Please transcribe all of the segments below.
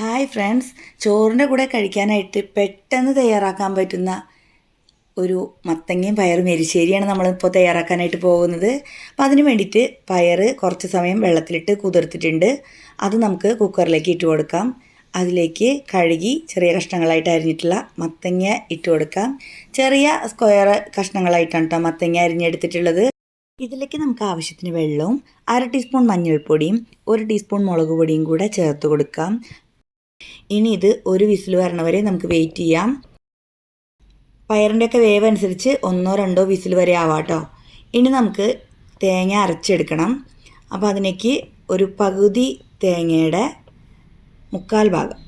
Hi friends ചോറിന്റെ കൂടെ കഴിക്കാനായിട്ട് പെട്ടെന്ന് തയ്യാറാക്കാൻ പറ്റുന്ന ഒരു മത്തങ്ങയും പയറും എരിശ്ശേരിയാണ് നമ്മളിപ്പോൾ തയ്യാറാക്കാനായിട്ട് പോകുന്നത്. അപ്പോൾ അതിന് വേണ്ടിയിട്ട് പയർ കുറച്ച് സമയം വെള്ളത്തിലിട്ട് കുതിർത്തിട്ടുണ്ട്. അത് നമുക്ക് കുക്കറിലേക്ക് ഇട്ട് കൊടുക്കാം. അതിലേക്ക് കഴുകി ചെറിയ കഷ്ണങ്ങളായിട്ട് അരിഞ്ഞിട്ടുള്ള മത്തങ്ങ ഇട്ട് കൊടുക്കാം. ചെറിയ സ്ക്വയർ കഷ്ണങ്ങളായിട്ടാണ് കേട്ടോ മത്തങ്ങ അരിഞ്ഞെടുത്തിട്ടുള്ളത്. ഇതിലേക്ക് നമുക്ക് ആവശ്യത്തിന് വെള്ളവും അര ടീസ്പൂൺ മഞ്ഞൾപ്പൊടിയും ഒരു ടീസ്പൂൺ മുളക് പൊടിയും കൂടെ ചേർത്ത് കൊടുക്കാം. ഇനി ഇത് ഒരു വിസിൽ വരണ വരെ നമുക്ക് വെയിറ്റ് ചെയ്യാം. പയറിന്റെയൊക്കെ വേവ് അനുസരിച്ച് ഒന്നോ രണ്ടോ വിസിൽ വരെ ആവാട്ടോ. ഇനി നമുക്ക് തേങ്ങ അരച്ചെടുക്കണം. അപ്പോൾ അതിനേക്ക് ഒരു പകുതി തേങ്ങയുടെ മുക്കാൽ ഭാഗം.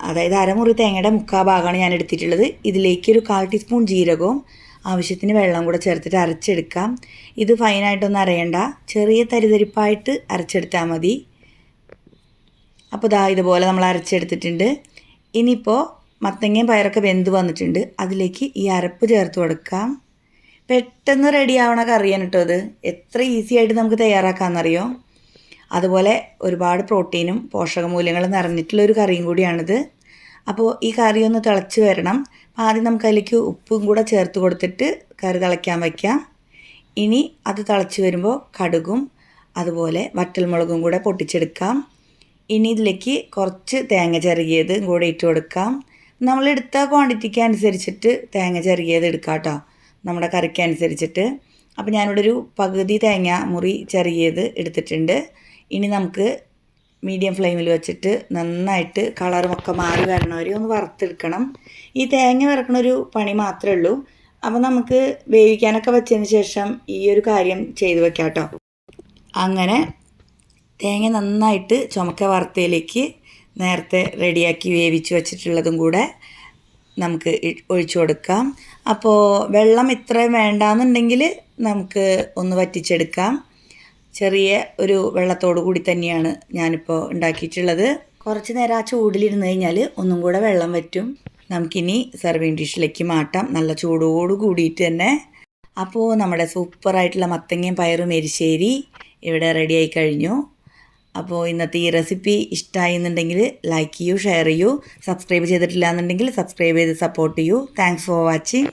അതായത് അരമുറി തേങ്ങയുടെ മുക്കാൽ ഭാഗമാണ് ഞാൻ എടുത്തിട്ടുള്ളത്. ഇതിലേക്ക് ഒരു കാൽ ടീസ്പൂൺ ജീരകവും ആവശ്യത്തിന് വെള്ളം കൂടെ ചേർത്തിട്ട് അരച്ചെടുക്കാം. ഇത് ഫൈനായിട്ടൊന്നും അരയണ്ട. ചെറിയ തരിതരിപ്പായിട്ട് അരച്ചെടുത്താൽ മതി. അപ്പോൾ ഇതാ ഇതുപോലെ നമ്മൾ അരച്ചെടുത്തിട്ടുണ്ട്. ഇനിയിപ്പോൾ മത്തങ്ങയും പയറൊക്കെ വെന്ത് വന്നിട്ടുണ്ട്. അതിലേക്ക് ഈ അരപ്പ് ചേർത്ത് കൊടുക്കാം. പെട്ടെന്ന് റെഡിയാവണ കറിയാണ് കേട്ടോ അത് എത്ര ഈസി ആയിട്ട് നമുക്ക് തയ്യാറാക്കാമെന്നറിയോ അതുപോലെ ഒരുപാട് പ്രോട്ടീനും പോഷകമൂല്യങ്ങളും നിറഞ്ഞിട്ടുള്ള ഒരു കറിയും കൂടിയാണിത്. അപ്പോൾ ഈ കറി ഒന്ന് തിളച്ച് വരണം. അപ്പോൾ ആദ്യം നമുക്ക് അതിലേക്ക് ഉപ്പും കൂടെ ചേർത്ത് കൊടുത്തിട്ട് കറി തിളയ്ക്കാൻ വയ്ക്കാം ഇനി അത് തിളച്ച് വരുമ്പോൾ കടുകും അതുപോലെ വറ്റൽമുളകും കൂടെ പൊട്ടിച്ചെടുക്കാം. ഇനി ഇതിലേക്ക് കുറച്ച് തേങ്ങ ചെറിയത് കൂടെ ഇട്ട് കൊടുക്കാം. നമ്മൾ എടുത്ത ക്വാണ്ടിറ്റിക്ക് അനുസരിച്ചിട്ട് തേങ്ങ ചെറുകിയത് എടുക്കാം കേട്ടോ നമ്മുടെ കറിക്ക് അനുസരിച്ചിട്ട്. അപ്പോൾ ഞാനിവിടെ ഒരു പകുതി തേങ്ങ മുറി ചെറിയത് എടുത്തിട്ടുണ്ട്. ഇനി നമുക്ക് മീഡിയം ഫ്ലെയിമിൽ വെച്ചിട്ട് നന്നായിട്ട് കളറുമൊക്കെ മാറി വരണവരെ ഒന്ന് വറുത്തെടുക്കണം. ഈ തേങ്ങ വറക്കണ ഒരു പണി മാത്രമേ ഉള്ളൂ. അപ്പോൾ നമുക്ക് വേവിക്കാനൊക്കെ വെച്ചതിന് ശേഷം ഈ ഒരു കാര്യം ചെയ്തു വെക്കാം കേട്ടോ അങ്ങനെ തേങ്ങ നന്നായിട്ട് ചുമക്ക വറുത്തയിലേക്ക് നേരത്തെ റെഡിയാക്കി വേവിച്ച് വെച്ചിട്ടുള്ളതും കൂടെ നമുക്ക് ഒഴിച്ചു കൊടുക്കാം. അപ്പോൾ വെള്ളം ഇത്രയും വേണ്ടാന്നുണ്ടെങ്കിൽ നമുക്ക് ഒന്ന് വറ്റിച്ചെടുക്കാം. ചെറിയ ഒരു വെള്ളത്തോടു കൂടി തന്നെയാണ് ഞാനിപ്പോൾ ഉണ്ടാക്കിയിട്ടുള്ളത്. കുറച്ച് നേരം ആ ചൂടിലിരുന്ന് കഴിഞ്ഞാൽ ഒന്നും കൂടെ വെള്ളം വറ്റും. നമുക്കിനി സെർവിങ് ഡിഷിലേക്ക് മാറ്റാം. നല്ല ചൂടോട് കൂടിയിട്ട് തന്നെ. അപ്പോൾ നമ്മുടെ സൂപ്പറായിട്ടുള്ള മത്തങ്ങയും പയറും എരിശ്ശേരി ഇവിടെ റെഡിയായി കഴിഞ്ഞു. അപ്പോൾ ഇന്നത്തെ ഈ റെസിപ്പി ഇഷ്ടമായി എന്നുണ്ടെങ്കിൽ ലൈക്ക് ചെയ്യൂ ഷെയർ ചെയ്യൂ സബ്സ്ക്രൈബ് ചെയ്തിട്ടില്ല എന്നുണ്ടെങ്കിൽ സബ്സ്ക്രൈബ് ചെയ്ത് സപ്പോർട്ട് ചെയ്യൂ. Thanks for watching